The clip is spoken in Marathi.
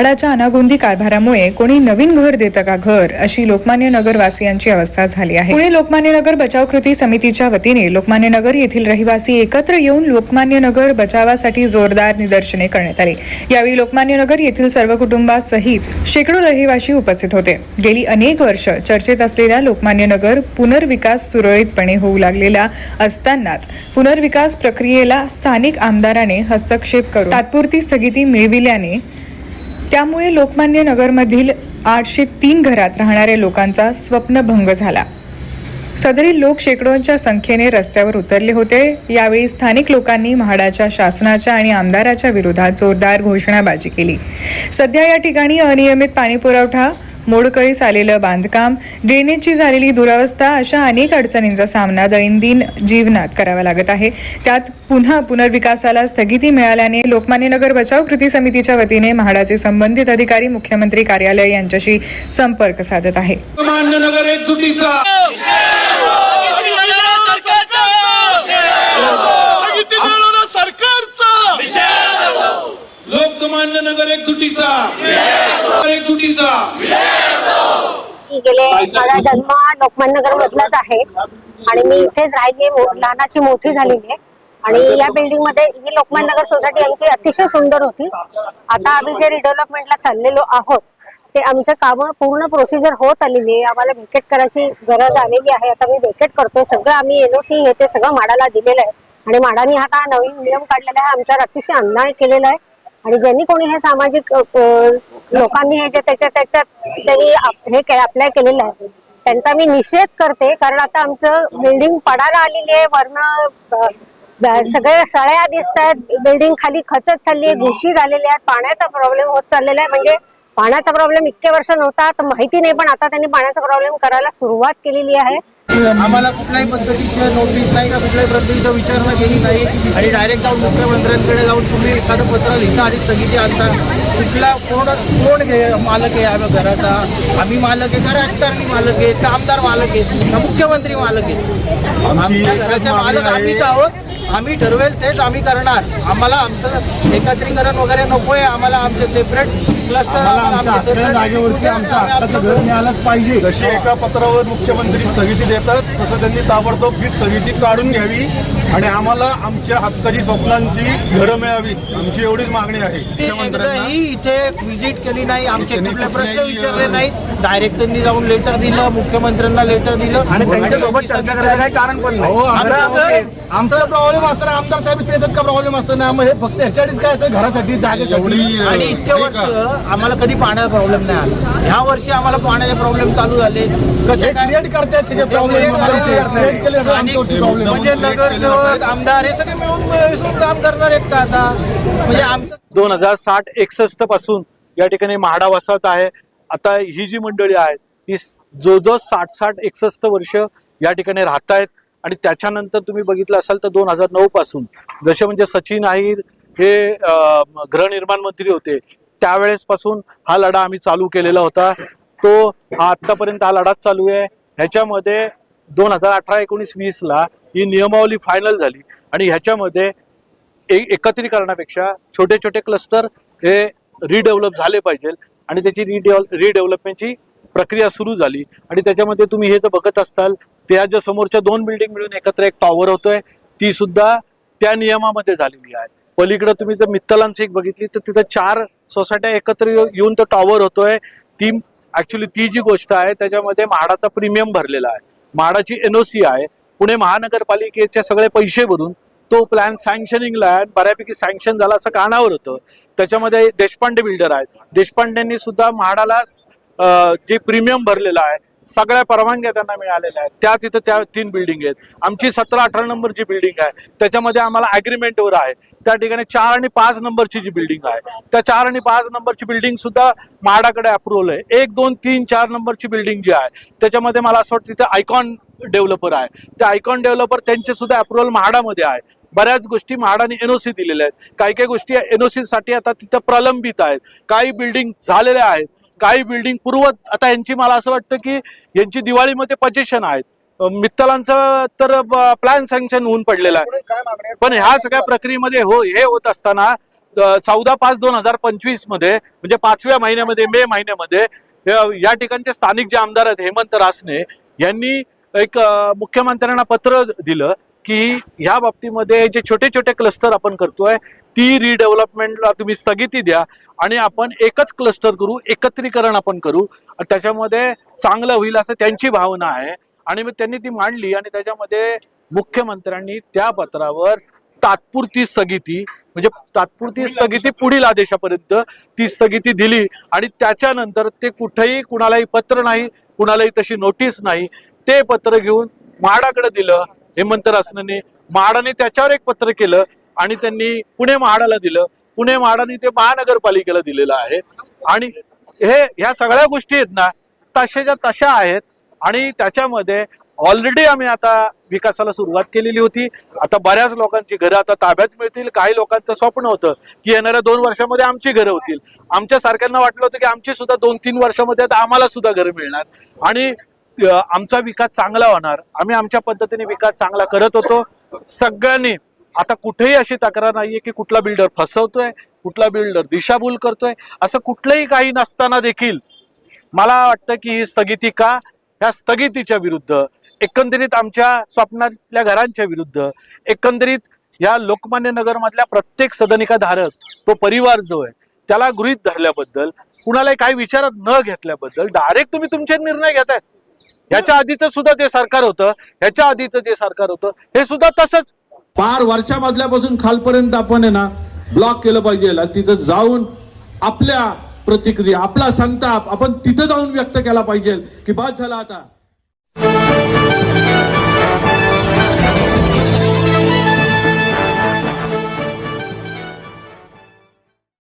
म्हाडाच्या अनागोंदी कारभारामुळे कोणी नवीन घर देतं का घर अशी लोकमान्य नगर वासियांची अवस्था झाली आहे. पुणे लोकमान्य नगर बचाव कृती समितीच्या वतीने लोकमान्य नगर येथील रहिवासी एकत्र येऊन लोकमान्य नगर बचावासाठी जोरदार निदर्शने करण्यात आली. यावेळी लोकमान्य नगर येथील सर्व कुटुंबासहित शेकडो रहिवासी उपस्थित होते. गेली अनेक वर्ष चर्चेत असलेल्या लोकमान्य नगर पुनर्विकास सुरळीतपणे होऊ लागलेला असतानाच पुनर्विकास प्रक्रियेला स्थानिक आमदाराने हस्तक्षेप करून तात्पुरती स्थगिती मिळविल्याने त्यामुळे लोकमान्य नगरमधील आठशे तीन घरात राहणाऱ्या लोकांचा स्वप्नभंग झाला. सदरील लोक शेकडोंच्या संख्येने रस्त्यावर उतरले होते. यावेळी स्थानिक लोकांनी म्हाडाच्या शासनाच्या आणि आमदाराच्या विरोधात जोरदार घोषणाबाजी केली. सध्या या ठिकाणी अनियमित पाणीपुरवठा मोडकळीस आलेलं बांधकाम ड्रेनेजची झालेली दुरावस्था अशा अनेक अडचणींचा सामना दैनंदिन जीवनात करावा लागत आहे. त्यात पुन्हा पुनर्विकासाला स्थगिती मिळाल्याने लोकमान्य नगर बचाव कृती समितीच्या वतीने म्हाडाचे संबंधित अधिकारी मुख्यमंत्री कार्यालय यांच्याशी संपर्क साधत आहे. लोकमान्य नगर एक तुटीचा एक तुटीचा गेले. माझा जन्म लोकमान्य नगर मधलाच आहे. आणि मी इथेच राहिली लहानाची मोठी झालेली आहे. आणि या बिल्डिंगमध्ये ही लोकमान्य नगर सोसायटी आमची अतिशय सुंदर होती. आता आम्ही जे रिडेव्हलपमेंटला चाललेलो आहोत ते आमचं काम पूर्ण प्रोसिजर होत आलेली आहे. आम्हाला व्हेकेट करायची गरज आलेली आहे. आता मी व्हेकेट करतोय. सगळं आम्ही एनओसी हे ते सगळं माडाला दिलेलं आहे. आणि माडाने हा आता नवीन नियम काढलेला आहे. आमच्यावर अतिशय अन्याय केलेला आहे. आणि ज्यांनी कोणी हे सामाजिक लोकांनी हे जे त्याच्या त्याच्यात त्यांनी हे हे अप्लाय केलेलं आहे. त्यांचा मी निषेध करते कारण आता आमचं बिल्डिंग पडायला आलेली आहे वरनं सगळ्या सळ्या दिसत आहेत. बिल्डिंग खाली खचत चालली आहे घुशी झालेल्या आहेत पाण्याचा प्रॉब्लेम होत चाललेला आहे. म्हणजे पाण्याचा प्रॉब्लेम इतके वर्ष नव्हता तर माहिती नाही पण आता त्यांनी पाण्याचा प्रॉब्लेम करायला सुरुवात केलेली आहे. आम्हाला कुठल्याही पद्धतीचे नोटीस नाही का कुठल्याही पद्धतीचं विचारणा केली नाही. आणि डायरेक्ट जाऊन मुख्यमंत्र्यांकडे जाऊन तुम्ही एखादं पत्र लिहिता आणि स्थगिती आणता. कुठला कोण कोण हे मालक आहे आम्ही घराचा. आम्ही मालक आहे का राजकारणी मालक आहे का आमदार मालक आहे का मुख्यमंत्री मालक आहे? आमच्या घराचे मालक आम्हीच आहोत. आम्ही ठरवेल तेच आम्ही करणार. आम्हाला आमचं एकत्रीकरण वगैरे नकोय आम्हाला आमचे सेपरेट क्लस्टर जागेवरती आमच्या हक्काचं घर मिळालंच पाहिजे. जशी एका पत्रावर मुख्यमंत्री स्थगिती देतात तसं त्यांनी ताबडतोब ही स्थगिती काढून घ्यावी आणि आम्हाला आमच्या हक्काची स्वप्नांची घरं मिळावी आमची एवढीच मागणी आहे. इथे विजिट केली नाही आमचे कुठले प्रश्न विचारले नाही डायरेक्ट त्यांनी जाऊन लेटर दिलं मुख्यमंत्र्यांना लेटर दिलं. आणि त्यांच्यासोबत चर्चा करायचं काही कारण पण नाही. आमचं- आमचा प्रॉब्लेम असताना आमदार साहेब इथे येतात का? प्रॉब्लेम असताना मग हे फक्त ह्याच्यासाठीच काय असतं? घरासाठी जागेसाठी. एवढी आणि इतके वर्ष आम्हाला कधी पाण्याचा प्रॉब्लेम नाही आला. ह्या वर्षी आम्हाला पाण्याचे प्रॉब्लेम चालू झाले. कसे काय? क्रिएट करतात सगळे प्रॉब्लेम क्रिएट केले असं आणि आमच्यावरती म्हणजे नगरसेवक आमदार हे सगळे मिळून मिसळून काम करणार आहेत का आता? म्हणजे आमचं दोन हजार साठ एकसष्टपासून या ठिकाणी म्हाडा वसत आहे. आता ही जी मंडळी आहेत ती स- जो जो साठ साठ एकसष्ट वर्ष या ठिकाणी राहत आहेत आणि त्याच्यानंतर तुम्ही बघितलं असाल तर दोन हजार नऊ पासून जसे म्हणजे सचिन अहिर हे गृहनिर्माण मंत्री होते त्यावेळेस पासून हा लढा आम्ही चालू केलेला होता. तो हा आतापर्यंत हा लढाच चालू आहे. ह्याच्यामध्ये दोन हजार अठरा एकोणीस वीस ला ही नियमावली फायनल झाली आणि ह्याच्यामध्ये एकत्रीकरणापेक्षा छोटे छोटे क्लस्टर हे रिडेव्हलप झाले पाहिजे आणि त्याची रिडेव्हल रिडेव्हलपमेंटची प्रक्रिया सुरू झाली आणि त्याच्यामध्ये तुम्ही हे जर बघत असताल त्या ज्या समोरच्या दोन बिल्डिंग मिळून एकत्र एक टॉवर होतोय ती सुद्धा त्या नियमामध्ये झालेली आहे. पलीकडे तुम्ही जर मित्तलांची एक बघितली तर तिथं चार सोसायट्या एकत्र येऊन तो टॉवर होतोय. ती ऍक्च्युली ती जी गोष्ट आहे त्याच्यामध्ये म्हाडाचा प्रीमियम भरलेला आहे. म्हाडाची एनओसी आहे. पुणे महानगरपालिकेचे सगळे पैसे भरून तो प्लॅन सँक्शनिंगला आहे. बऱ्यापैकी सँक्शन झाला असं कानावर होतं. त्याच्यामध्ये देशपांडे बिल्डर आहेत. देशपांडेंनी सुद्धा म्हाडाला जे प्रीमियम भरलेलं आहे सगळ्या परवानग्या त्यांना मिळालेल्या आहेत. त्या तिथं त्या तीन बिल्डिंग आहेत. आमची सतरा अठरा नंबरची बिल्डिंग आहे त्याच्यामध्ये आम्हाला अग्रीमेंटवर आहे. त्या ठिकाणी चार आणि पाच नंबरची जी बिल्डिंग आहे. त्या चार आणि पाच नंबरची बिल्डिंग सुद्धा म्हाडाकडे अप्रुव्हल आहे. एक दोन तीन चार नंबरची बिल्डिंग जी आहे त्याच्यामध्ये मला असं वाटतं तिथे आयकॉन डेव्हलपर आहे. त्या आयकॉन डेव्हलपर त्यांचे सुद्धा अप्रुव्हल म्हाडामध्ये आहे. बऱ्याच गोष्टी म्हाडाने एनओसी दिलेल्या आहेत. काही काही गोष्टी एनओसी साठी आता तिथं प्रलंबित आहेत. काही बिल्डिंग झालेल्या आहेत. काही बिल्डिंग पूर्वत आता यांची मला असं वाटतं की यांची दिवाळीमध्ये पजेशन आहेत. मित्तलांचं तर प्लॅन सँक्शन होऊन पडलेलं आहे. पण ह्या सगळ्या प्रक्रियेमध्ये हो हे होत असताना चौदा पाच दोन हजार पंचवीसमध्ये म्हणजे पाचव्या महिन्यामध्ये मे महिन्यामध्ये या- ठिकाणचे स्थानिक जे आमदार आहेत हेमंत रासने यांनी एक मुख्यमंत्र्यांना पत्र दिलं की ह्या बाबतीमध्ये जे छोटे छोटे क्लस्टर आपण करतोय ती रिडेव्हलपमेंटला तुम्ही स्थगिती द्या आणि आपण एकच क्लस्टर करू एकत्रीकरण आपण करू. त्याच्यामध्ये चांगलं होईल असं त्यांची भावना आहे. आणि मग त्यांनी ती मांडली आणि त्याच्यामध्ये मुख्यमंत्र्यांनी त्या पत्रावर तात्पुरती स्थगिती म्हणजे तात्पुरती स्थगिती पुढील आदेशापर्यंत ती स्थगिती दिली. आणि त्याच्यानंतर ते कुठेही कुणालाही पत्र नाही कुणालाही तशी नोटीस नाही. ते पत्र घेऊन म्हाडाकडे दिलं. हेमंत रासनने म्हाडाने त्याच्यावर एक पत्र केलं आणि त्यांनी पुणे म्हाडाला दिलं. पुणे म्हाडाने ते महानगरपालिकेला दिलेलं आहे. आणि हे ह्या सगळ्या गोष्टी आहेत ना तशाच्या तशा आहेत. आणि त्याच्यामध्ये ऑलरेडी आम्ही आता विकासाला सुरुवात केलेली होती. आता बऱ्याच लोकांची घरं आता ताब्यात मिळतील. काही लोकांचं स्वप्न होतं की येणाऱ्या दोन वर्षामध्ये आमची घरं होतील. आमच्या सारख्यांना वाटलं होतं की आमची सुद्धा दोन तीन वर्षामध्ये आता आम्हाला सुद्धा घरं मिळणार. आणि आमचा विकास चांगला होणार. आम्ही आमच्या पद्धतीने विकास चांगला करत होतो. सगळ्यांनी आता कुठेही अशी तक्रार नाहीये की कुठला बिल्डर फसवतोय कुठला बिल्डर दिशाभूल करतोय असं कुठलंही काही नसताना देखील मला वाटतं की ही स्थगिती का? ह्या स्थगितीच्या विरुद्ध एकंदरीत आमच्या स्वप्नातल्या घरांच्या विरुद्ध एकंदरीत या लोकमान्य नगरमधल्या प्रत्येक सदनिका धारक तो परिवार जो आहे त्याला गृहित धरल्याबद्दल कुणालाही काही विचारात न घेतल्याबद्दल डायरेक्ट तुम्ही तुमचे निर्णय घेताय. ह्याच्या आधीच सुद्धा ते सरकार होतं ह्याच्या आधीचं जे सरकार होतं हे सुद्धा तसंच. पार वरच्या मजल्यापासून खालपर्यंत आपण आहे ना ब्लॉक केलं पाहिजे. आणि तिथं जाऊन आपल्या प्रतिक्रिया आपला संताप आपण तिथं जाऊन व्यक्त केला पाहिजे की बाद झाला आता.